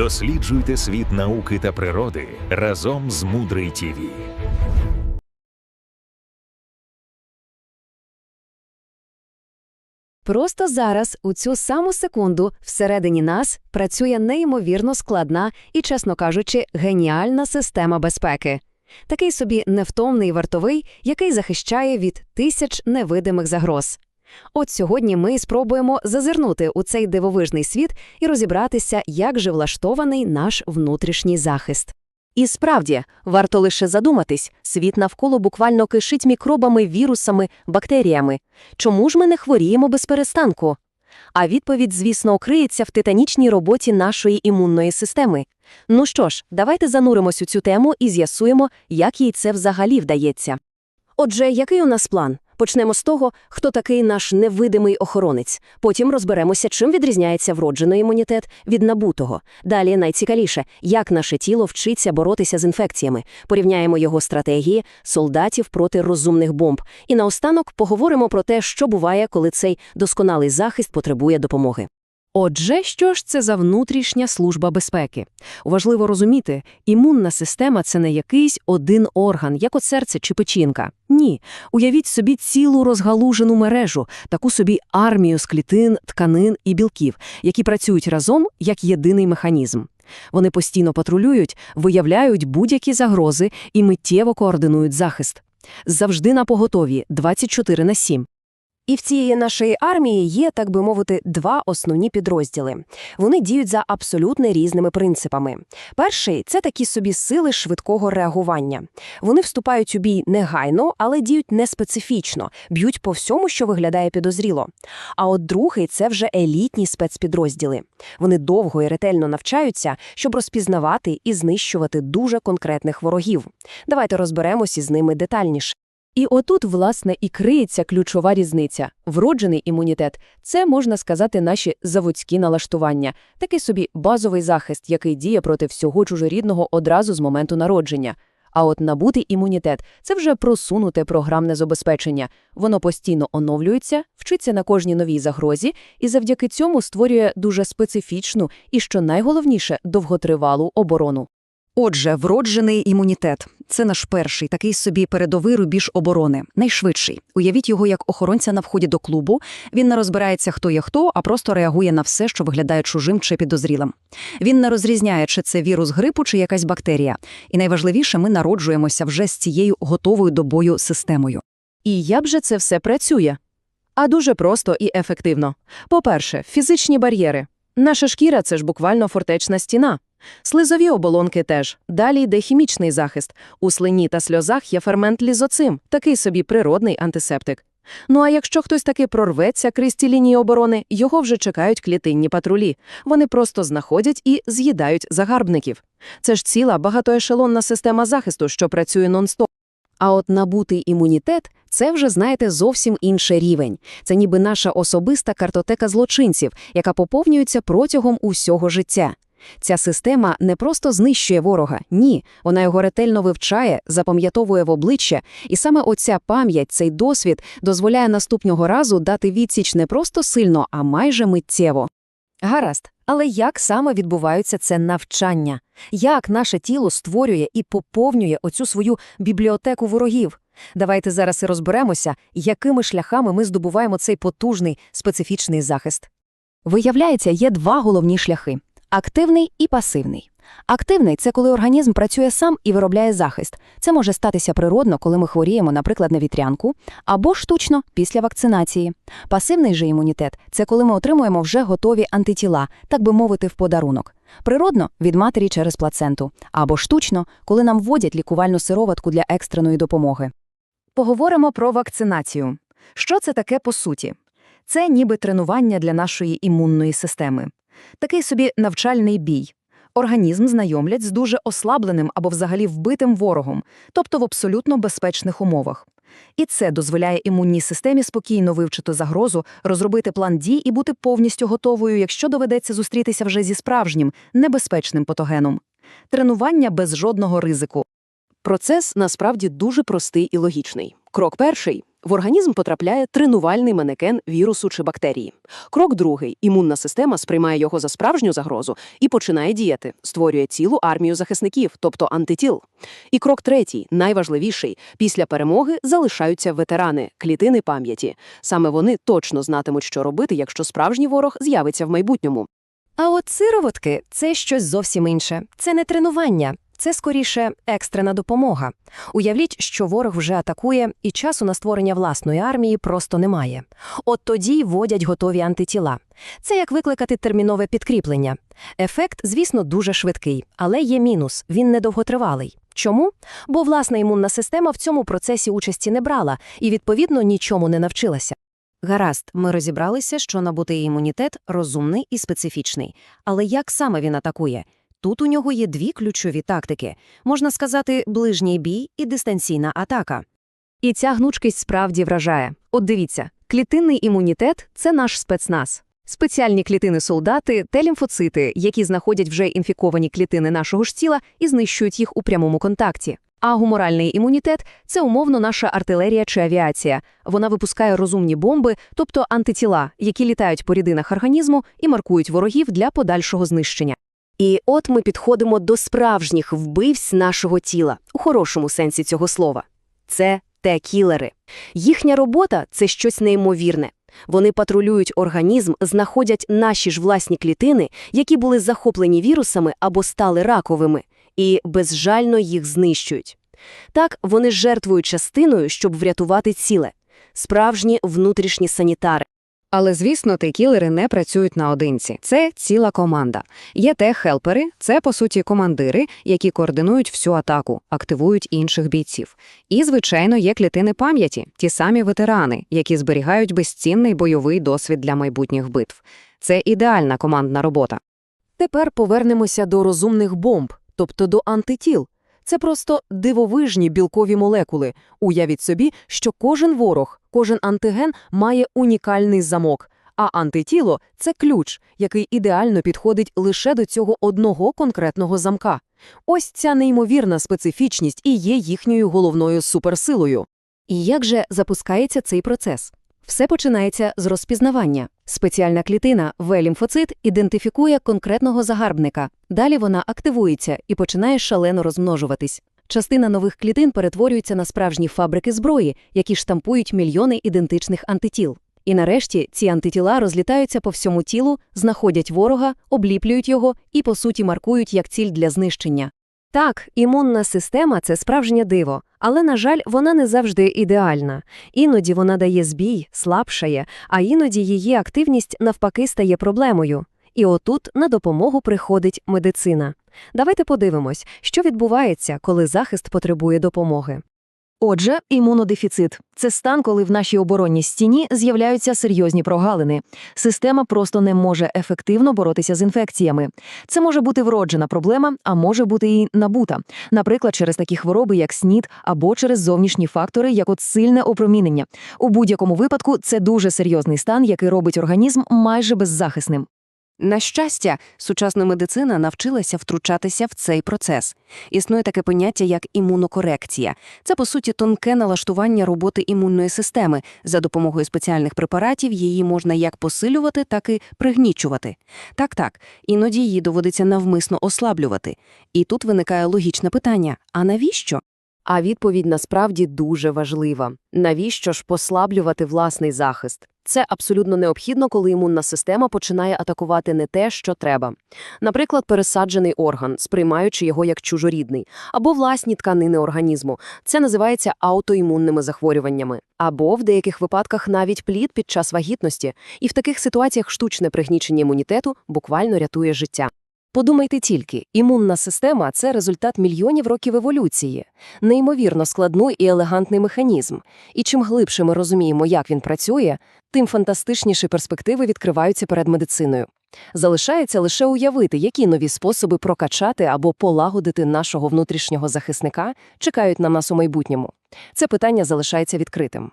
Досліджуйте світ науки та природи разом з Мудрий ТІВІ. Просто зараз, у цю саму секунду, всередині нас працює неймовірно складна і, чесно кажучи, геніальна система безпеки. Такий собі невтомний вартовий, який захищає від тисяч невидимих загроз. От сьогодні ми спробуємо зазирнути у цей дивовижний світ і розібратися, як же влаштований наш внутрішній захист. І справді, варто лише задуматись, світ навколо буквально кишить мікробами, вірусами, бактеріями. Чому ж ми не хворіємо без перестанку? А відповідь, звісно, криється в титанічній роботі нашої імунної системи. Ну що ж, давайте зануримось у цю тему і з'ясуємо, як їй це взагалі вдається. Отже, який у нас план? Почнемо з того, хто такий наш невидимий охоронець. Потім розберемося, чим відрізняється вроджений імунітет від набутого. Далі найцікавіше, як наше тіло вчиться боротися з інфекціями. Порівняємо його стратегії солдатів проти розумних бомб. І наостанок поговоримо про те, що буває, коли цей досконалий захист потребує допомоги. Отже, що ж це за внутрішня служба безпеки? Важливо розуміти, імунна система – це не якийсь один орган, як от серце чи печінка. Ні. Уявіть собі цілу розгалужену мережу, таку собі армію з клітин, тканин і білків, які працюють разом як єдиний механізм. Вони постійно патрулюють, виявляють будь-які загрози і миттєво координують захист. Завжди на поготові 24 на 7. І в цієї нашої армії є, так би мовити, два основні підрозділи. Вони діють за абсолютно різними принципами. Перший це такі собі сили швидкого реагування. Вони вступають у бій негайно, але діють неспецифічно, б'ють по всьому, що виглядає підозріло. А от другий це вже елітні спецпідрозділи. Вони довго і ретельно навчаються, щоб розпізнавати і знищувати дуже конкретних ворогів. Давайте розберемось із ними детальніше. І отут, власне, і криється ключова різниця. Вроджений імунітет – це, можна сказати, наші заводські налаштування, такий собі базовий захист, який діє проти всього чужорідного одразу з моменту народження. А от набутий імунітет – це вже просунуте програмне забезпечення. Воно постійно оновлюється, вчиться на кожній новій загрозі і завдяки цьому створює дуже специфічну і, що найголовніше, довготривалу оборону. Отже, вроджений імунітет це наш перший такий собі передовий рубіж оборони, найшвидший. Уявіть його як охоронця на вході до клубу. Він не розбирається, хто є хто, а просто реагує на все, що виглядає чужим чи підозрілим. Він не розрізняє, чи це вірус грипу, чи якась бактерія. І найважливіше, ми народжуємося вже з цією готовою до бою системою. І як же це все працює? А дуже просто і ефективно. По-перше, фізичні бар'єри. Наша шкіра – це ж буквально фортечна стіна. Слизові оболонки теж. Далі йде хімічний захист. У слині та сльозах є фермент лізоцим, такий собі природний антисептик. Ну а якщо хтось таки прорветься крізь ці лінії оборони, його вже чекають клітинні патрулі. Вони просто знаходять і з'їдають загарбників. Це ж ціла багатоешелонна система захисту, що працює нон-стоп. А от набутий імунітет – це вже, знаєте, зовсім інший рівень. Це ніби наша особиста картотека злочинців, яка поповнюється протягом усього життя. Ця система не просто знищує ворога, ні, вона його ретельно вивчає, запам'ятовує в обличчя, і саме оця пам'ять, цей досвід дозволяє наступного разу дати відсіч не просто сильно, а майже миттєво. Гаразд, але як саме відбувається це навчання? Як наше тіло створює і поповнює оцю свою бібліотеку ворогів? Давайте зараз і розберемося, якими шляхами ми здобуваємо цей потужний специфічний захист. Виявляється, є два головні шляхи – активний і пасивний. Активний – це коли організм працює сам і виробляє захист. Це може статися природно, коли ми хворіємо, наприклад, на вітрянку, або штучно після вакцинації. Пасивний же імунітет – це коли ми отримуємо вже готові антитіла, так би мовити, в подарунок. Природно – від матері через плаценту, або штучно, коли нам вводять лікувальну сироватку для екстреної допомоги. Поговоримо про вакцинацію. Що це таке по суті? Це ніби тренування для нашої імунної системи. Такий собі навчальний бій. Організм знайомлять з дуже ослабленим або взагалі вбитим ворогом, тобто в абсолютно безпечних умовах. І це дозволяє імунній системі спокійно вивчити загрозу, розробити план дій і бути повністю готовою, якщо доведеться зустрітися вже зі справжнім, небезпечним патогеном. Тренування без жодного ризику. Процес насправді дуже простий і логічний. Крок перший В організм потрапляє тренувальний манекен вірусу чи бактерії. Крок другий – імунна система сприймає його за справжню загрозу і починає діяти, створює цілу армію захисників, тобто антитіл. І крок третій, найважливіший – після перемоги залишаються ветерани, клітини пам'яті. Саме вони точно знатимуть, що робити, якщо справжній ворог з'явиться в майбутньому. А от сироватки – це щось зовсім інше. Це не тренування, це скоріше екстрена допомога. Уявіть, що ворог вже атакує, і часу на створення власної армії просто немає. От тоді вводять готові антитіла. Це як викликати термінове підкріплення. Ефект, звісно, дуже швидкий, але є мінус – він недовготривалий. Чому? Бо власна імунна система в цьому процесі участі не брала і, відповідно, нічому не навчилася. Гаразд, ми розібралися, що набутий імунітет розумний і специфічний. Але як саме він атакує? Тут у нього є дві ключові тактики. Можна сказати, ближній бій і дистанційна атака. І ця гнучкість справді вражає. От дивіться, клітинний імунітет – це наш спецназ. Спеціальні клітини-солдати – те лімфоцити, які знаходять вже інфіковані клітини нашого ж тіла і знищують їх у прямому контакті. А гуморальний імунітет – це умовно наша артилерія чи авіація. Вона випускає розумні бомби, тобто антитіла, які літають по рідинах організму і маркують ворогів для подальшого знищення. І от ми підходимо до справжніх вбивць нашого тіла, у хорошому сенсі цього слова. Це Т-кілери. Їхня робота – це щось неймовірне. Вони патрулюють організм, знаходять наші ж власні клітини, які були захоплені вірусами або стали раковими, і безжально їх знищують. Так, вони жертвують частиною, щоб врятувати ціле. Справжні внутрішні санітари. Але, звісно, кілери не працюють наодинці. Це ціла команда. Є тех-хелпери, це, по суті, командири, які координують всю атаку, активують інших бійців. І, звичайно, є клітини пам'яті, ті самі ветерани, які зберігають безцінний бойовий досвід для майбутніх битв. Це ідеальна командна робота. Тепер повернемося до розумних бомб, тобто до антитіл. Це просто дивовижні білкові молекули. Уявіть собі, що кожен ворог, кожен антиген має унікальний замок, а антитіло – це ключ, який ідеально підходить лише до цього одного конкретного замка. Ось ця неймовірна специфічність і є їхньою головною суперсилою. І як же запускається цей процес? Все починається з розпізнавання. Спеціальна клітина В-лімфоцит ідентифікує конкретного загарбника. Далі вона активується і починає шалено розмножуватись. Частина нових клітин перетворюється на справжні фабрики зброї, які штампують мільйони ідентичних антитіл. І нарешті ці антитіла розлітаються по всьому тілу, знаходять ворога, обліплюють його і, по суті, маркують як ціль для знищення. Так, імунна система – це справжнє диво, але, на жаль, вона не завжди ідеальна. Іноді вона дає збій, слабшає, а іноді її активність навпаки стає проблемою. І отут на допомогу приходить медицина. Давайте подивимось, що відбувається, коли захист потребує допомоги. Отже, імунодефіцит – це стан, коли в нашій оборонній стіні з'являються серйозні прогалини. Система просто не може ефективно боротися з інфекціями. Це може бути вроджена проблема, а може бути і набута. Наприклад, через такі хвороби, як СНІД, або через зовнішні фактори, як от сильне опромінення. У будь-якому випадку це дуже серйозний стан, який робить організм майже беззахисним. На щастя, сучасна медицина навчилася втручатися в цей процес. Існує таке поняття, як імунокорекція. Це, по суті, тонке налаштування роботи імунної системи. За допомогою спеціальних препаратів її можна як посилювати, так і пригнічувати. Так-так, іноді її доводиться навмисно ослаблювати. І тут виникає логічне питання: а навіщо? А відповідь насправді дуже важлива. Навіщо ж послаблювати власний захист? Це абсолютно необхідно, коли імунна система починає атакувати не те, що треба. Наприклад, пересаджений орган, сприймаючи його як чужорідний, або власні тканини організму. Це називається аутоімунними захворюваннями. Або в деяких випадках навіть плід під час вагітності. І в таких ситуаціях штучне пригнічення імунітету буквально рятує життя. Подумайте тільки, імунна система – це результат мільйонів років еволюції, неймовірно складний і елегантний механізм. І чим глибше ми розуміємо, як він працює, тим фантастичніші перспективи відкриваються перед медициною. Залишається лише уявити, які нові способи прокачати або полагодити нашого внутрішнього захисника чекають на нас у майбутньому. Це питання залишається відкритим.